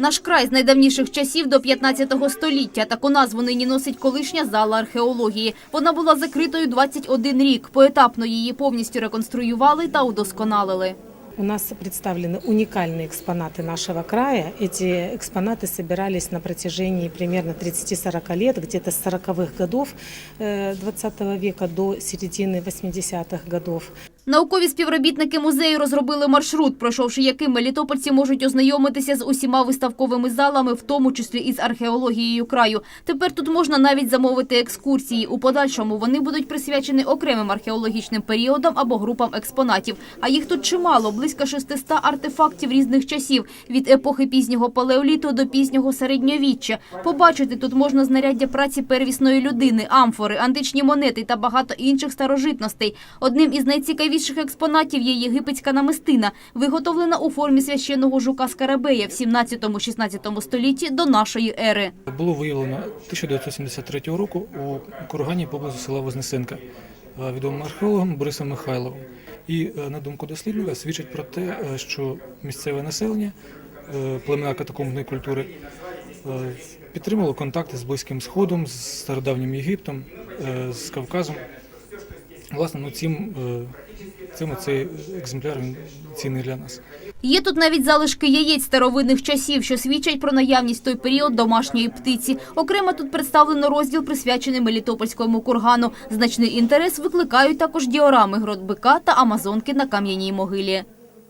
Наш край з найдавніших часів до 15 століття. Таку назву нині носить колишня зала археології. Вона була закритою 21 рік. Поетапно її повністю реконструювали та удосконалили. У нас представлены уникальные экспонаты нашего края. Эти экспонаты собирались на протяжении примерно 30-40 лет, где-то с 40-х годов э, 20 века до середины 80-х годов. Наукові співробітники музею розробили маршрут, пройшовши яким мелітопольці можуть ознайомитися з усіма виставковими залами, в тому числі із археологією краю. Тепер тут можна навіть замовити екскурсії. У подальшому вони будуть присвячені окремим археологічним періодам або групам експонатів. А їх тут чимало, близько 600 артефактів різних часів, від епохи пізнього палеоліту до пізнього середньовіччя. Побачити тут можна знаряддя праці первісної людини, амфори, античні монети та багато інших старожитностей. Одним із найцікавіших експонатів є єгипетська намистина, виготовлена у формі священного жука Скарабея в 17-16 столітті до нашої ери. Було виявлено 1973 року у кургані поблизу села Вознесенка е, відомим археологом Борисом Михайловим. І е, на думку дослідника свідчить про те, е, що місцеве населення, племена катакомбної культури, підтримало контакти з Близьким Сходом, з стародавнім Єгиптом, з Кавказом. Власне, ну цим, е, цим цей екземпляр він цінний для нас. Є тут навіть залишки яєць старовинних часів, що свідчать про наявність той період домашньої птиці. Окремо тут представлено розділ, присвячений Мелітопольському кургану. Значний інтерес викликають також діорами Гродбика та амазонки на кам'яній могилі.